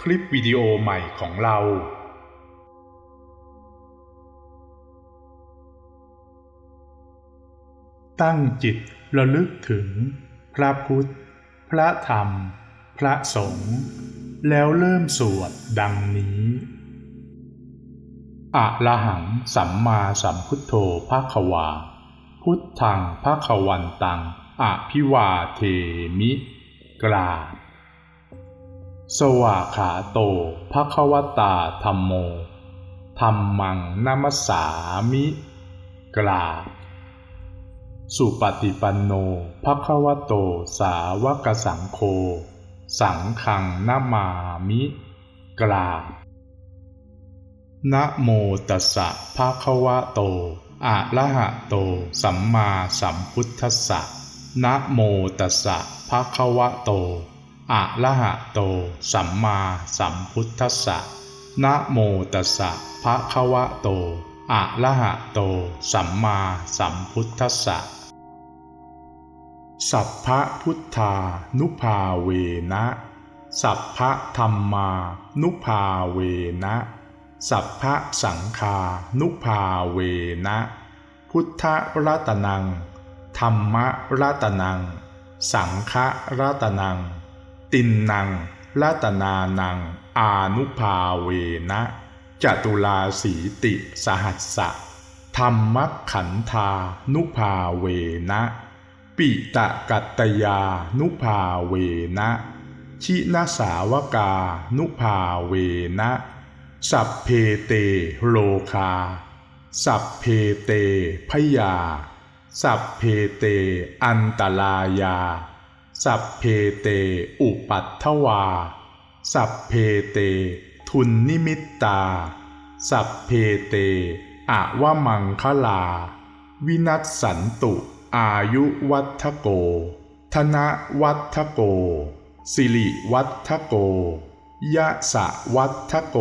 คลิปวิดีโอใหม่ของเราตั้งจิตระลึกถึง พระพุทธ พระธรรม พระสงฆ์แล้วเริ่มสวดดังนี้อะระหังสัมมาสัมพุทโธภาควา พุทธังภาควันตังอภิวาเทมิ กราบ สวาขาโตภะควตาธรรมโมธรรมังนัมสสามิกราบสุปฏิปันโนภะควโตสาวกสังโฆสังฆังนามามิกราบนะโมตัสสะภะคะวะโต อะระหะโต สัมมาสัมพุทธัสสะนะโมตัสสะภะคะวะโต อะระหะโต สัมมาสัมพุทธัสสะนะโมตัสสะภะคะวะโตอะระหะโต สัมมาสัมพุทธัสสะสัพพะพุทธานุภาเวนะ สัพพะธรรมานุภาเวนะ สัพพะสังฆานุภาเวนะ พุทธรัตนัง ธรรมรัตนัง สังฆรัตนัง ตินนังรัตนานัง อานุภาเวนะจตุลาสีติสหัสสะธรรมขันธานุภาเวนะ ปิตะกัตตยานุภาเวนะ ชินาสาวกานุภาเวนะ สัพเพเตโลคา สัพเพเตพยา สัพเพเตอันตรายา สัพเพเต อุปัตถวา สัพเพเต ทุนนิมิตตา สัพเพเตอะวะมังคลา วินัสสันตุ อายุวัฒโก ธนวัฒโก สิริวัฒโก ยะสะวัฒโก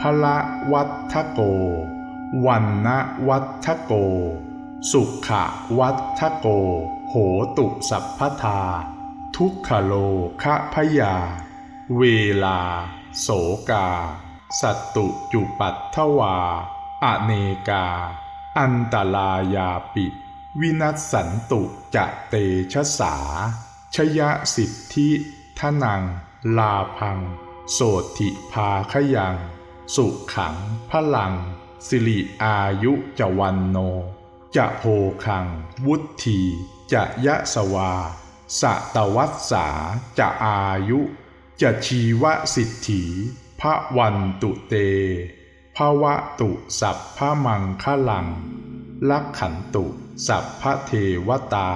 พละวัฒโก วันนะวัฒโก สุขะวัฒโก โหตุสัพพทา ทุกขโลคะพยา เวลา โสกา สัตตุจุปัตถวา อเนกา อันตลายาปิ วินัสสันตุจะเตชะสา ชยะสิทธิทนัง ลาพัง โสติภาขยัง สุขังพลัง สิริอายุจวันโน จะโพคัง วุธี จะยะสวา สะตวัสสา จะอายุ จะชีวสิทธิพระวันตุเตภวะตุสัพพะมังคลัง ลักขันตุ สัพพะเทวตา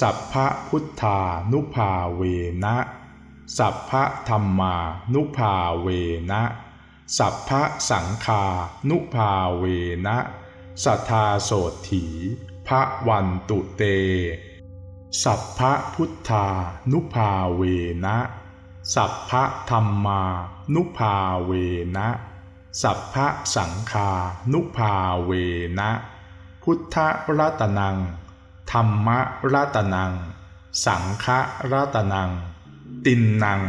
สัพพะพุทธานุภาเวนะ สัพพะธรรมานุภาเวนะ สัพพะสังฆานุภาเวนะ สัทธาโสถีพระวันตุเต สัพพะพุทธานุภาเวนะ สัพพะธรรมานุภาเวนะ สัพพะสังฆานุภาเวนะ พุทธรัตนัง ธรรมรัตนัง สังฆรัตนัง ตินนัง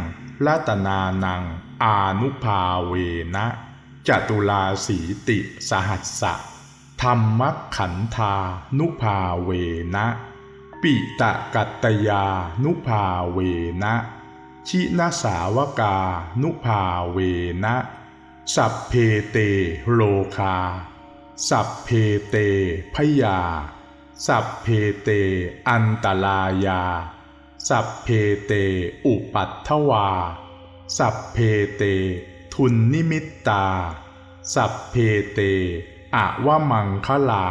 รัตนานัง อานุภาเวนะจตุลาสีติสหัสสะ ธรรมขันธานุภาเวนะ ปิตะกัตตยานุภาเวนะ ชินาสาวกานุภาเวนะ สัพเพเตโลคา สัพเพเตพยา สัพเพเตอันตรายา สัพเพเตอุปัตถวา สัพเพเต ทุนนิมิตตา สัพเพเต อะวะมังคลา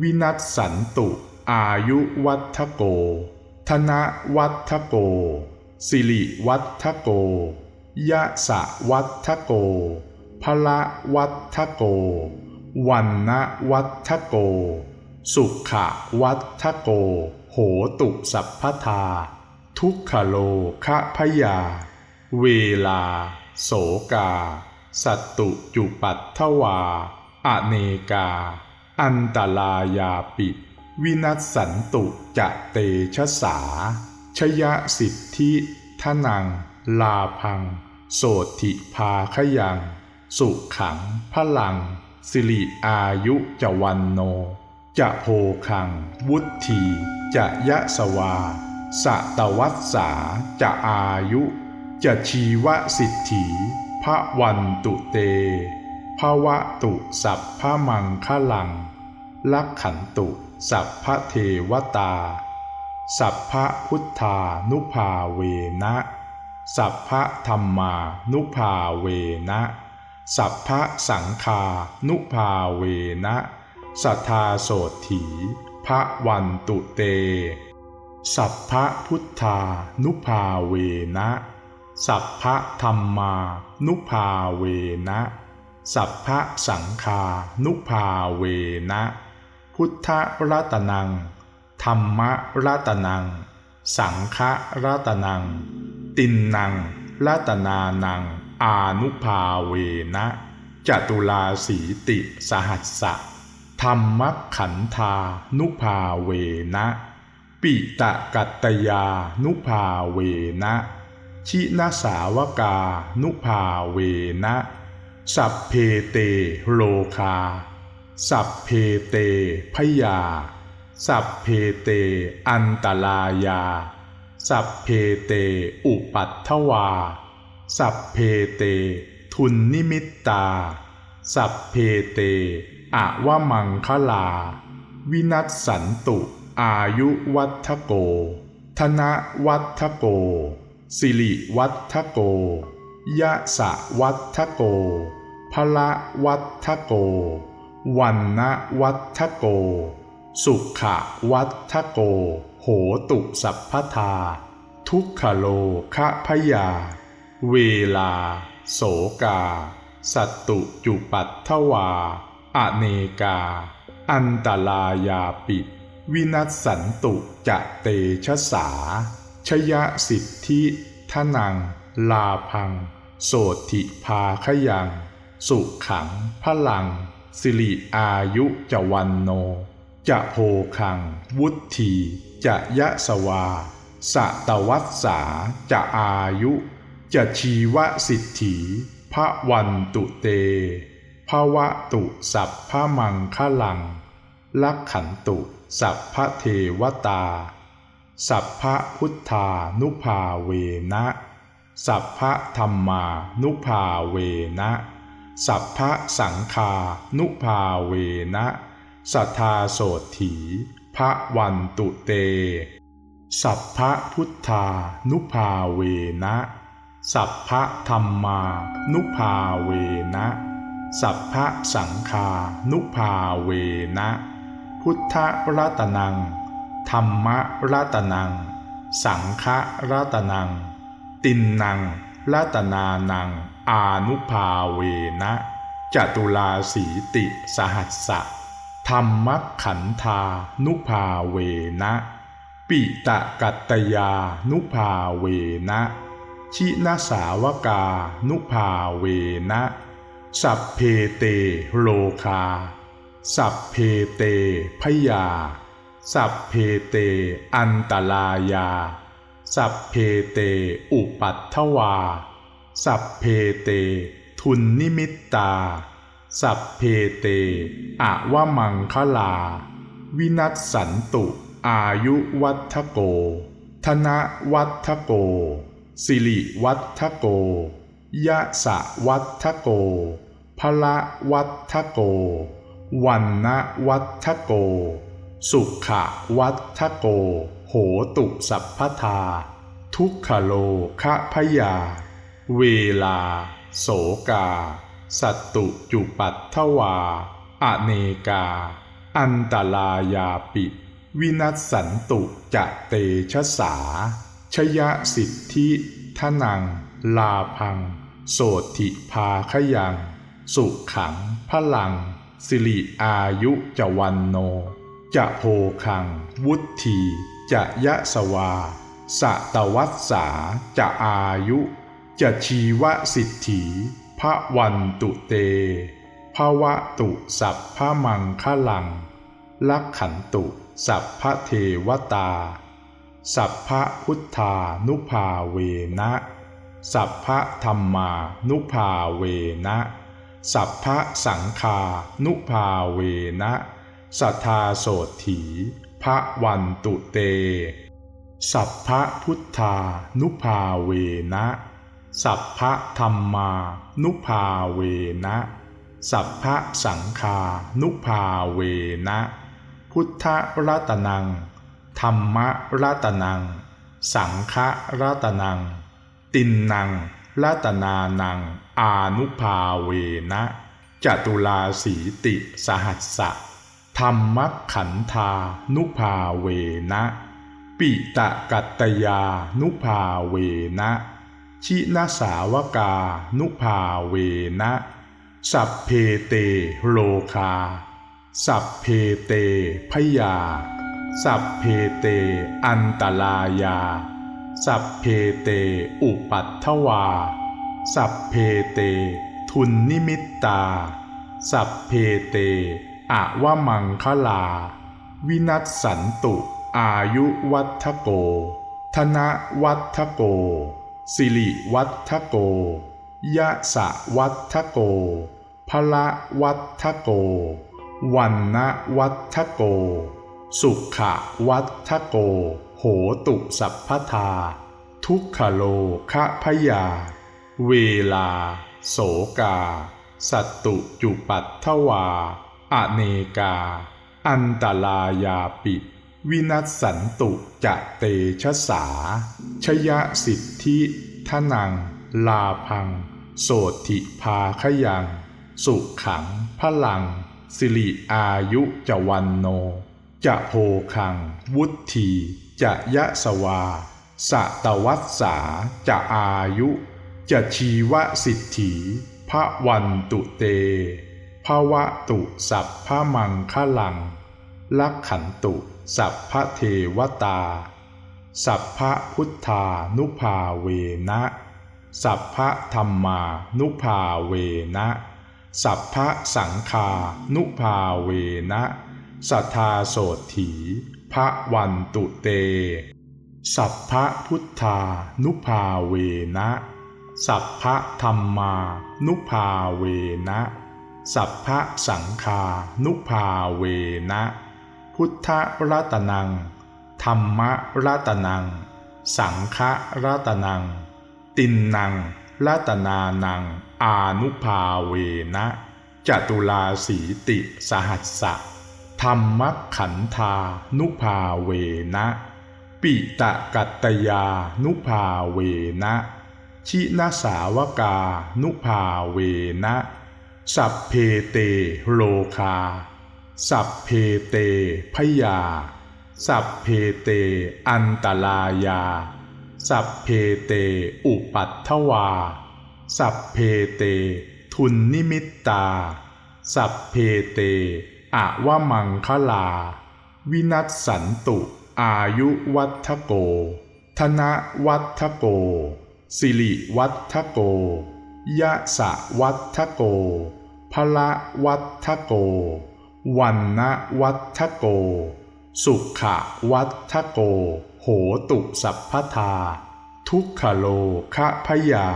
วินัสสันตุ อายุวัฒโก ธนวัฒโก สิริวัฒโก ยะสะวัฏโก พละวัฏโก วันนะวัฏโก สุขะวัฏโก โหตุสัพพทา ทุกขโลคะพยา เวลา โสกา สัตตุจุปัตถวา อเนกา อันตลายาปิ วินัสสันตุจะเตชะสา ชยะสิทธิทนัง ลาพัง โสติภาขยัง สุขังพลัง สิริอายุจวันโน จะโพคัง วุธีจะยะสวาสะตวัสสาจะอายุ จะชีวสิทธิพระวันตุเต ภวะตุสัพพมังคลัง ลักขันตุสัพพเทวตา สัพพพุทธานุภาเวนะ สัพพธรรมานุภาเวนะ สัพพสังฆานุภาเวนะ สัทธาโสถีพระวันตุเต สัพพพุทธานุภาเวนะ สัพพธรรมานุภาเวนะ สัพพะสังฆานุภาเวนะ พุทธรัตนัง ธรรมรัตนัง สังฆรัตนัง ตินนังรัตนานัง อานุภาเวนะจตุลาสีติสหัสสะธรรมขันธานุภาเวนะ ปิตะกัตตยานุภาเวนะ ชินสาวกานุภาเวนะ สัพเพเตโลคา สัพเพเตพยา สัพเพเตอันตลายา สัพเพเตอุปัตถวา สัพเพเต ทุนนิมิตตา สัพเพเตอะวะมังคลา วินัสสันตุอายุวัฏโก ธนวัฏโก สิริวัฏโก ยะสะวัฏโก พละวัฏโก วันนวัฏโก สุขะวัฏโก โหตุสัพพทา ทุกขโลคะพยา เวลา โสกา สัตตุจุปัตถวา อเนกา อันตลายาปิวินัสสันตุจะเตชะสา ชยะสิทธิทนัง ลาพัง โสติภาขยัง สุขขังพลัง สิริอายุจวันโน จะโพคัง วุธี จะยะสวา สะตวัสสา จะอายุ จะชีวสิทธิพระวันตุเตภวะตุสัพพมังคลัง ลักขันตุ สัพพเทวตา สัพพพุทธานุภาเวนะ สัพพธรรมานุภาเวนะ สัพพะสังฆานุภาเวนะสัทธาโสถีพระวันตุเต สัพพะพุทธานุภาเวนะ สัพพะธรรมานุภาเวนะ สัพพะสังฆานุภาเวนะ พุทธรัตนัง ธรรมรัตนัง สังฆรัตนัง ตินนังรัตนานัง อานุภาเวนะจตุลาสีติสหัสสะธรรมขันธานุภาเวนะปิตะกัตตยานุภาเวนะชินาสาวกานุภาเวนะ สัพเพเตโลคา สัพเพเตพยา สัพเพเตอันตลายา สัพเพเตอุปัตถวา สัพเพเต ทุนนิมิตตา สัพเพเตอะวะมังคลา วินัสสันตุ อายุวัฏโก ธนวัฏโก สิริวัฏโก ยะสะวัฏโกพละวัฏโก วันนะวัฏโก สุขะวัฏโก โหตุสัพพทา ทุกขโลคะพยา เวลา โสกา สัตตุจุปัตถวา อเนกา อันตลายาปิ วินัสสันตุจะเตชะสา ชยะสิทธิทนัง ลาพัง โสติภาขยัง สุขังพลัง สิริอายุจวันโน จะโพคัง วุธีจะยะสวาสะตวัสสาจะอายุ จะชีวสิทธิพระวันตุเตภวะตุสัพพมังคลัง ลักขันตุ สัพพะเทวตา สัพพะพุทธานุภาเวนะ สัพพะธรรมานุภาเวนะ สัพพะสังฆานุภาเวนะ สัทธาโสถีพระวันตุเต สัพพะพุทธานุภาเวนะ สัพพะธรรมานุภาเวนะ สัพพะสังฆานุภาเวนะ พุทธรัตนัง ธรรมรัตนัง สังฆรัตนัง ตินนังรัตนานัง อานุภาเวนะจตุลาสีติสหัสสะธรรมขันธานุภาเวนะ ปิตะกัตตยานุภาเวนะ ชินสาวกา นุภาเวนะ สัพเพเตโลคา สัพเพเตพยา สัพเพเตอันตลายา สัพเพเตอุปัตถวา สัพเพเต ทุนนิมิตตา สัพเพเตอะวะมังคลา วินัสสันตุ อายุวัฒโก ธนวัฒโก สิริวัฒโก ยะสะวัฒโก พละวัฒโก วันนะวัฒโก สุขะวัฒโก โหตุสัพพทา ทุกขโลคะพยา เวลา โสกา สัตตุจุปัตถวา อเนกา อันตลายาปิ วินัสสันตุจะเตชะสา ชยสิทธิทนัง ลาพัง โสติภาขยัง สุขังพลัง สิริอายุจวันโน จะโพคัง วุธีจะยะสวา สะตวัสสาจะอายุ จะชีวสิทธิพระวันตุเตภวะตุสัพพมังคลัง ลักขันตุ สัพพะเทวตา สัพพะพุทธานุภาเวนะ สัพพะธรรมานุภาเวนะ สัพพะสังฆานุภาเวนะ สัทธาโสถีพระวันตุเต สัพพะพุทธานุภาเวนะ สัพพะธรรมานุภาเวนะ สัพพะสังฆานุภาเวนะ พุทธรัตนัง ธรรมรัตนัง สังฆรัตนัง ตินนังรัตนานัง อานุภาเวนะจตุลาสีติสหัสสะธรรมขันธานุภาเวนะ ปิตะกัตตยานุภาเวนะ ชินสาวกานุภาเวนะ สัพเพเตโลคา สัพเพเตพยา สัพเพเต อันตลายา สัพเพเต อุปัตถวา สัพเพเต ทุนนิมิตตา สัพเพเตอะวะมังคลา วินัสสันตุ อายุวัฒโก ธนวัฒโก สิริวัฒโก ยะสะวัฒโกพละวัฒโก วันนะวัฒโก สุขะวัฒโก โหตุสัพพทา ทุกขโลคะพยา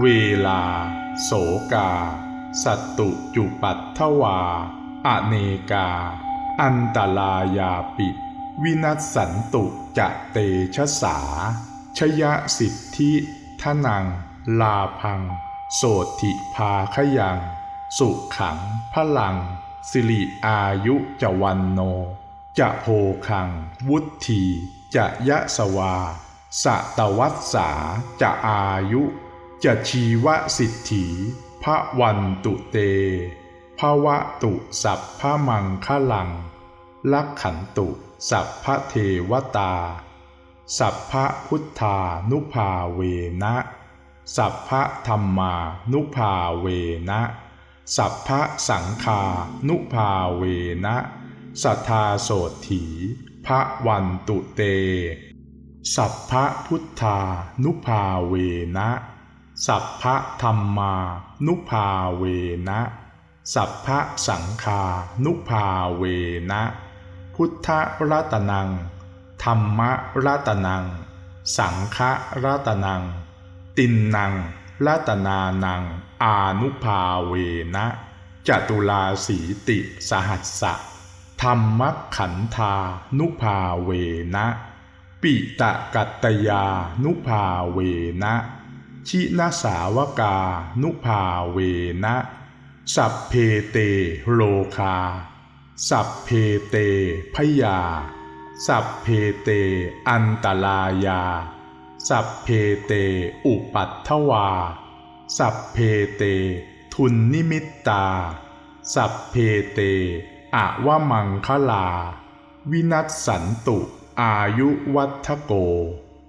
เวลา โสกา สัตตุจุปัตถวา อเนกา อันตลายาปิ วินัสสันตุจะเตชะสา ชยสิทธิทนัง ลาพัง โสติภาขยัง สุขังพลัง สิริอายุจวันโน จะโพคัง วุธี จะยะสวา สะตวัสสา จะอายุ จะชีวสิทธิพระวันตุเตภวะตุสัพพมังคลัง ลักขันตุ สัพพเทวตา สัพพพุทธานุภาเวนะ สัพพะธรรมานุภาเวนะ สัพพะสังคานุภาเวนะสัทธาโสถีพระวันตุเต สัพพะพุทธานุภาเวนะ สัพพะธรรมานุภาเวนะ สัพพะสังคานุภาเวนะ พุทธรัตนัง ธรรมรัตนัง สังฆรัตนัง ตินนัง รัตนานัง อานุภาเวนะจตุลาสีติสหัสสะธรรมขันธานุภาเวนะ ปิตะกัตตยานุภาเวนะ ชินาสาวกานุภาเวนะ สัพเพเตโลคา สัพเพเตพยา สัพเพเตอันตรายา สัพเพเต อุปัตถวา สัพเพเต ทุนนิมิตตา สัพเพเตอะวะมังคลา วินัสสันตุ อายุวัฒโก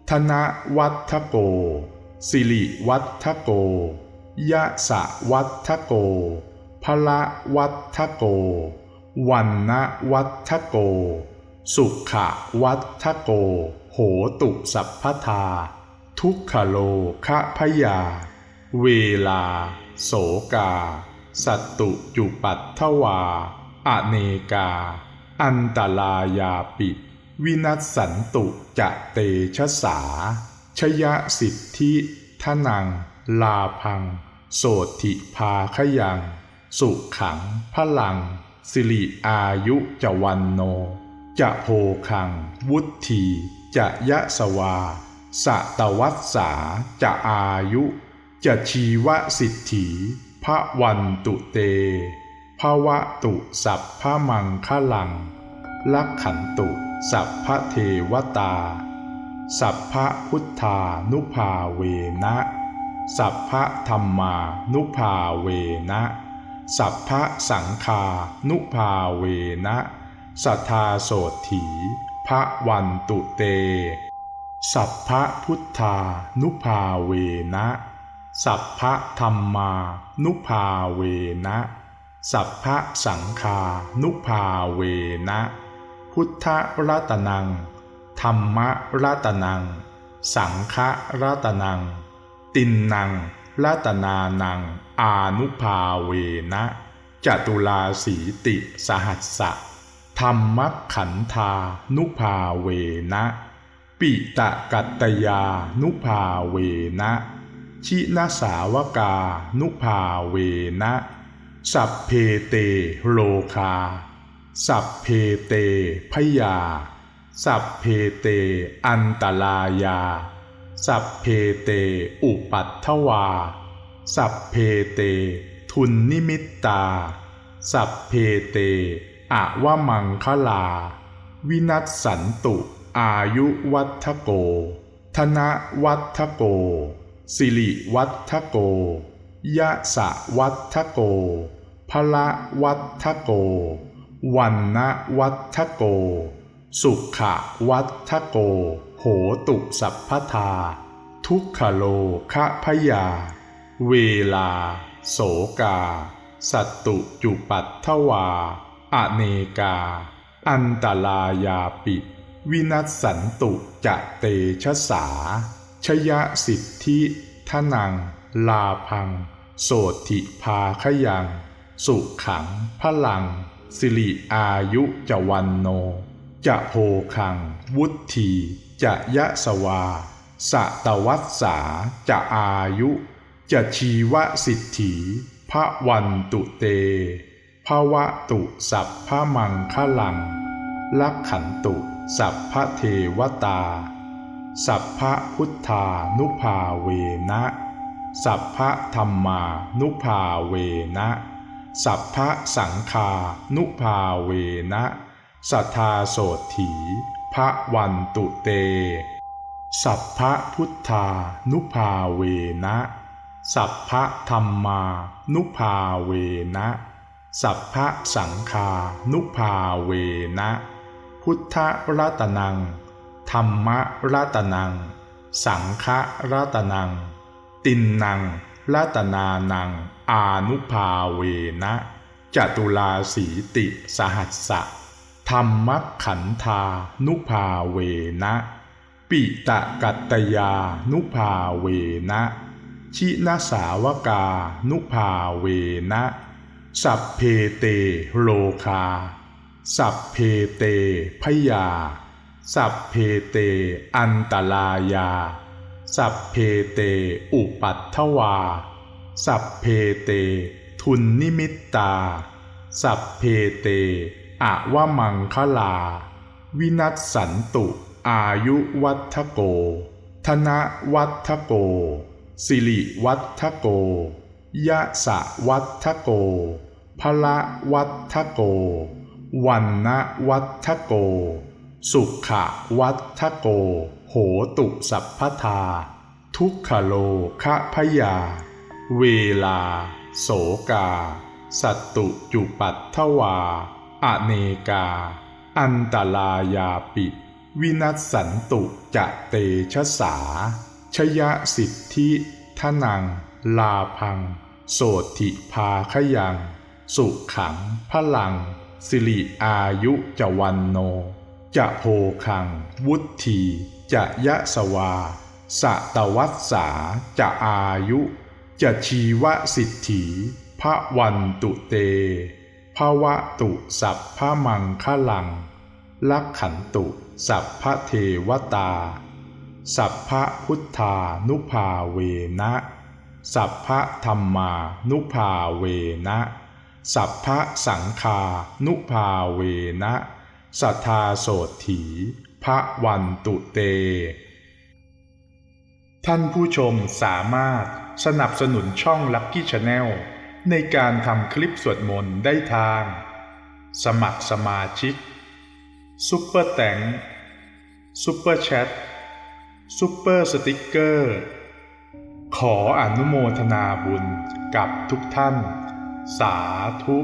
ธนวัฒโก สิริวัฒโก ยะสะวัฒโก พละวัฒโก วันนวัฒโก สุขะวัฒโก โหตุสัพพทา ทุกขโลคะพยา เวลา โสกา สัตตุจุปัตถวา อเนกา อันตลายาปิ วินัสสันตุจะเตชะสา ชยะสิทธิทนัง ลาพัง โสติภาขยัง สุขังพลัง สิริอายุจวันโน จะโพคัง วุธี จะยะสวา สะตวัสสา จะอายุ จะชีวสิทธิพระวันตุเตภวะตุสัพพมังคลัง ลักขันตุ สัพพเทวตา สัพพพุทธานุภาเวนะ สัพพธรรมานุภาเวนะ สัพพสังคานุภาเวนะ สัทธาโสถี พระวันตุเต สัพพะพุทธานุภาเวนะ สัพพะธรรมานุภาเวนะ สัพพะสังคานุภาเวนะ พุทธรัตนัง ธรรมรัตนัง สังฆรัตนัง ตินนังรัตนานัง อานุภาเวนะจตุลาสีติสหัสสะ ธรรมขันธานุภาเวนะ ปิตะกัตตยานุภาเวนะ ชินสาวกานุภาเวนะ สัพเพเตโลคา สัพเพเตพยา สัพเพเตอันตรายา สัพเพเตอุปัตถวา สัพเพเต ทุนนิมิตตา สัพเพเต อะวะมังคลา วินัสสันตุ อายุวัฒโก ธนวัฒโก สิริวัฒโก ยะสะวัฒโก พละวัฒโก วันนะวัฒโก สุขะวัฒโก โหตุสัพพทา ทุกขโลคะพยา เวลา โสกา สัตตุจุปัตถวา อเนกา อันตลายาปิ วินัสสันตุจะเตชะสา ชยสิทธิทนัง ลาพัง โสติภาขยัง สุขังพลัง สิริอายุจะวันโน จะโพคัง วุธีจะยะสวาสะตวัสสาจะอายุ จะชีวสิทธิพระวันตุเต ภวะตุสัพพมังคลัง ลักขันตุ สัพพเทวตา สัพพพุทธานุภาเวนะ สัพพธรรมานุภาเวนะ สัพพสังคานุภาเวนะ สัทธาโสถีพระวันตุเต สัพพพุทธานุภาเวนะ สัพพธรรมานุภาเวนะ สัพพะสังคานุภาเวนะ พุทธรัตนัง ธรรมรัตนัง สังฆรัตนังตตินนังรัตนานัง อานุภาเวนะจตุลาสีติสหัสสะธรรมขันธานุภาเวนะ ปิตะกัตตยานุภาเวนะ ชินสาวกานุภาเวนะ สัพเพเตโลคา สัพเพเตพยา สัพเพเตอันตรายา สัพเพเตอุปัตถวา สัพเพเตทุนนิมิตตา สัพเพเตอะวะมังคลา วินัสสันตุอายุวัฒโก ธนวัฒโก สิริวัฒโก ยะสะวัฒโก พละวัฒโก วันนวัฒโก สุขะวัฒโก โหตุสัพพทา ทุกขโลคะพยา เวลา โสกา สัตตุจุปัตถวา อเนกา อันตลายาปิ วินัสสันตุจะเตชะสา ชยสิทธิทนัง ลาพัง โสติภาขยัง สุขขังพลัง สิริอายุจวันโน จะโพคัง วุธีจะยะสวา สะตวัสสาจะอายุ จะชีวสิทธิพระวันตุเตภวะตุสัพพมังคลัง ลักขันตุ สัพพะเทวตา สัพพะพุทธานุภาเวนะ สัพพะธรรมานุภาเวนะ สัพพะสังฆานุภาเวนะสัทธาโสถีพระวันตุเต ท่านผู้ชมสามารถสนับสนุนช่อง Lucky Channel ในการทำคลิปสวดมนต์ได้ทาง สมัครสมาชิกซุปเปอร์แตงซุปเปอร์แชทซุปเปอร์สติกเกอร์ ขออนุโมทนาบุญกับทุกท่าน สาธุ